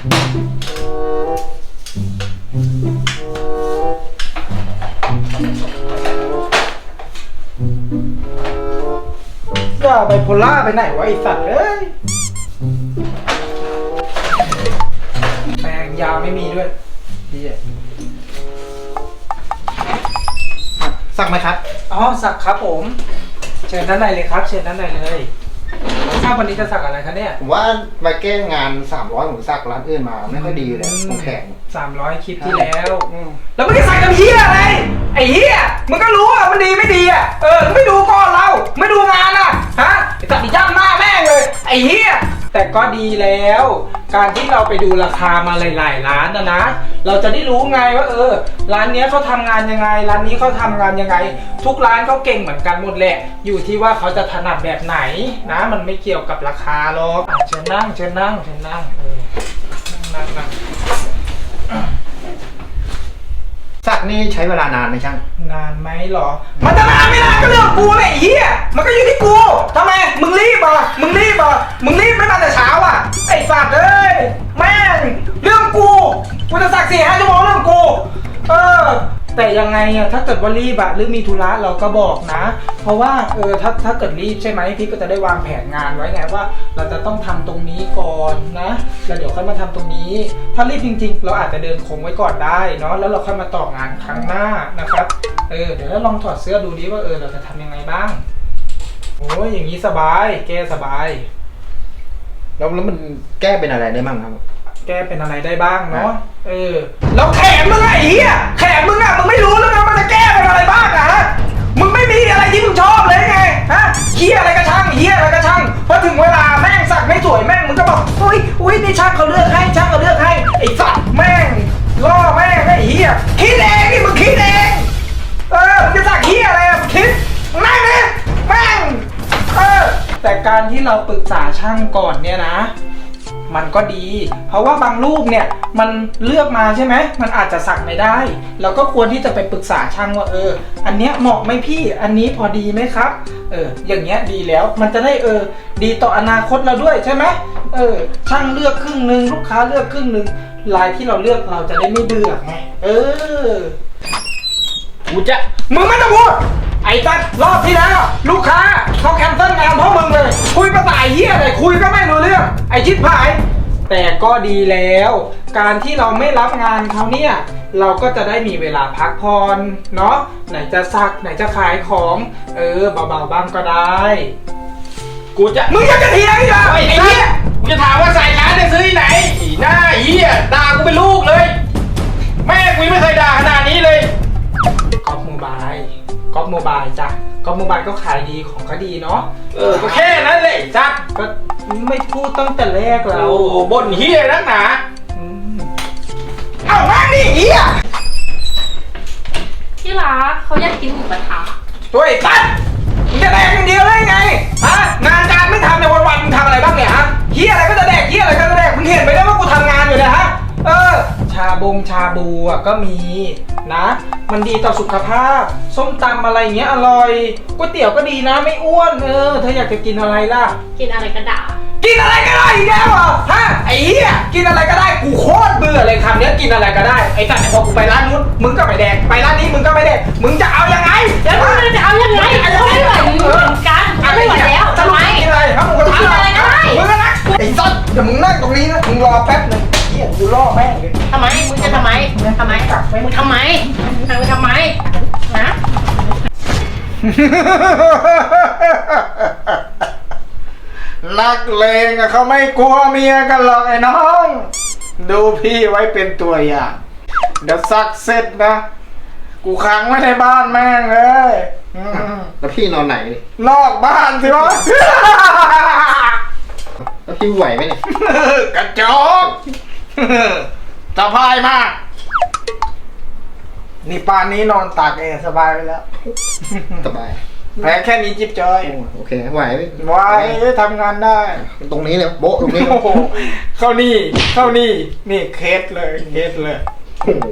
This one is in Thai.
อย่าไปโพล่าไปไหนวะไอสัตว์เอ้ยแปรงยาวไม่มีด้วยเหียสักไหมครับ อ๋อสักครับผม เชิญด้านในเลยครับ เชิญด้านในเลย ไม่ทราบวันนี้จะสักอะไรคะเนี่ยผมว่ามาแก้งาน 300ผมสักร้านอื่นมา ไม่ค่อยดีเลยคงแข็งสามร้อยคลิปที่แล้ว อืมแล้วมึงจะใส่กับเฮียอะไรไอ้เฮียมึงก็รู้อะมันดีไม่ดีอะเออมึงไม่ดู ก็ดีแล้ว การที่เราไปดูราคามาหลาย ๆ ร้านนะนะ เราจะได้รู้ไงว่า เออ ร้านเนี้ยเขาทำงานยังไง ร้านนี้เขาทำงานยังไง ทุกร้านเขาเก่งเหมือนกันหมดแหละ อยู่ที่ว่าเขาจะถนัดแบบไหนนะ มันไม่เกี่ยวกับราคาหรอกอะเชิญนั่งเชิญนั่งเชิญนั่งเออนั่งนั่งนั่ง สักนี่ใช้เวลานานไหมช่าง นานไหมเหรอ มันจะนานไม่นานก็เรื่องกูเลยไอ้เหี้ย มันก็อยู่ที่กูทำไม มึงรีบอะมึงรีบอะมึงรีบไม่ แต่ยังไงอะถ้าเกิดว่ารีบอะหรือมีธุระเราก็บอกนะ เพราะว่าเออถ้าถ้าเกิดรีบใช่ไหมพี่ก็จะได้วางแผนงานไว้ไงว่า เราจะต้องทำตรงนี้ก่อนนะแล้วเดี๋ยวค่อยมาทำตรงนี้ ถ้ารีบจริง ๆ เราอาจจะเดินโค้งไว้ก่อนได้เนาะแล้วเราค่อยมาต่องานครั้งหน้านะครับเออเดี๋ยวเราลองถอดเสื้อดูดิว่าเออเราจะทำยังไงบ้าง โอ้ยอย่างนี้สบาย แก้สบาย แล้วแล้วมันแก้เป็นอะไรได้บ้างครับ แก้เป็นอะไรได้บ้างเนาะเออแล้วแขนมึงอะไอ้เหี้ยแขนมึง อุ้ยอุ้ยนี่ช่างเขาเลือกให้ช่างเขาเลือกให้ไอ้สัตว์แม่งล่อแม่งไอ้เหี้ยคิดเองนี่มึงคิดเองเออจะสักเหี้ยอะไรอะคิดนั่งนะแม่งเออแต่การที่เราปรึกษาช่างก่อนเนี่ยนะ มันก็ดี เพราะว่าบางรูปเนี่ยมันเลือกมาใช่ไหมมันอาจจะสักไม่ได้ เราก็ควรที่จะไปปรึกษาช่างว่าเออ อันเนี้ยเหมาะไหมพี่อันนี้พอดีไหมครับเอออย่างเงี้ยดีแล้วมันจะได้เออดีต่ออนาคตเราด้วยใช่ไหมเออช่างเลือกครึ่งหนึ่งลูกค้าเลือกครึ่งหนึ่งลายที่เราเลือกเราจะได้ไม่เบื่อไงเออกูจะมึงไม่ต้องพูดไอ้ตัดรอบที่แล้ว ลูกค้าเขาแคนเซิลงานเพราะมึงเลย คุยภาษาเหี้ยอะไรคุยก็ไม่รู้เรื่อง ไอ้ชิบหาย แต่ก็ดีแล้ว การที่เราไม่รับงานเขาเนี่ย เราก็จะได้มีเวลาพักผ่อนเนาะไหนจะซักไหนจะขายของ เออเบาๆบ้างก็ได้ กูจะมึงยังจะเถียงอีกเหรอไอ้ไอ้เหี้เหี้ยยกูจะถามว่าใส่ร้านเนี่ยซื้อที่ไหนอีหน้าเหี้ยด่ากูเป็นลูกเลย โมบายจ้ะก๊อฟโมบายก็ขายดีของเขาดีเนาะเออก็แค่นั้นเลยจัดก็ไม่พูดตั้งแต่แรกแล้วโอ้โหบนเหี้ยนักหนาอืมเอาแม่งนี่เหี้ยที่รักเขาอยากกินหมูกระทะตัวไอ้ตั๊ดมึงจะแดกอย่างเดียวได้ไงฮะงานการไม่ทำในยวันๆมึงทำอะไรบ้างเนี่ยฮะเฮียอะไรก็จะแดกเฮียอะไรก็จะแดกมึงเห็นไปแล้วว่ากูทำาบงชาบูอะก็มีนะ มันดีต่อสุขภาพ ส้มตำอะไรอย่างเงี้ยอร่อยก๋วยเตี๋ยวก็ดีนะไม่อ้วนเออเธออยากจะกินอะไรล่ะ กินอะไรก็ด่ากินอะไรก็ได้อีกแล้วเหรอฮะไอ้เหี้ยกินอะไรก็ได้กูโคตรเบื่อเลยคำเนี้ยกินอะไรก็ได้ไอ้สัตว์เนี่ยพอกูไปร้านนู้นมึงก็ไม่แดกไปร้านนี้มึงก็ไม่แดกมึงจะเอายังไงแล้วมึงจะเอายังไงเขาไม่ไหวเหมือนกันเขาไม่ไหวแล้วทำไมกินอะไรครับมึงก็กินอะไรก็ได้มึงก็นะไอ้สัตว์เดี๋ยวมึงนั่งตรงนี้นะมึงรอแป๊บหนึงเหี้ย กูล่อแม่งเลยทำไม มึงจะทำไมทำไมมึงทำไมมึงทำไมนะนักเลงอะเขาไม่กลัวเมียกันหรอกไอ้น้อง ดูพี่ไว้เป็นตัวอย่าง เดี๋ยวซักเสร็จนะ กูขังไว้ในบ้านแม่งเลยแล้วพี่นอนไหน นอกบ้านสิวะ แล้วพี่ไหวไหมเนี่ย กระจอก สบายมาก นี่ป่านนี้นอนตากแอร์สบายไปแล้ว สบายแผลแค่นี้จิ๊บจอยโอ้โอเคไหวไหมไว้ทำงานได้ ตรงนี้เลยโบ๊ะตรงนี้เลยโอ้โหเข้านี่ เข้านี่ นี่เคสเลยเคสเลยโอ้โห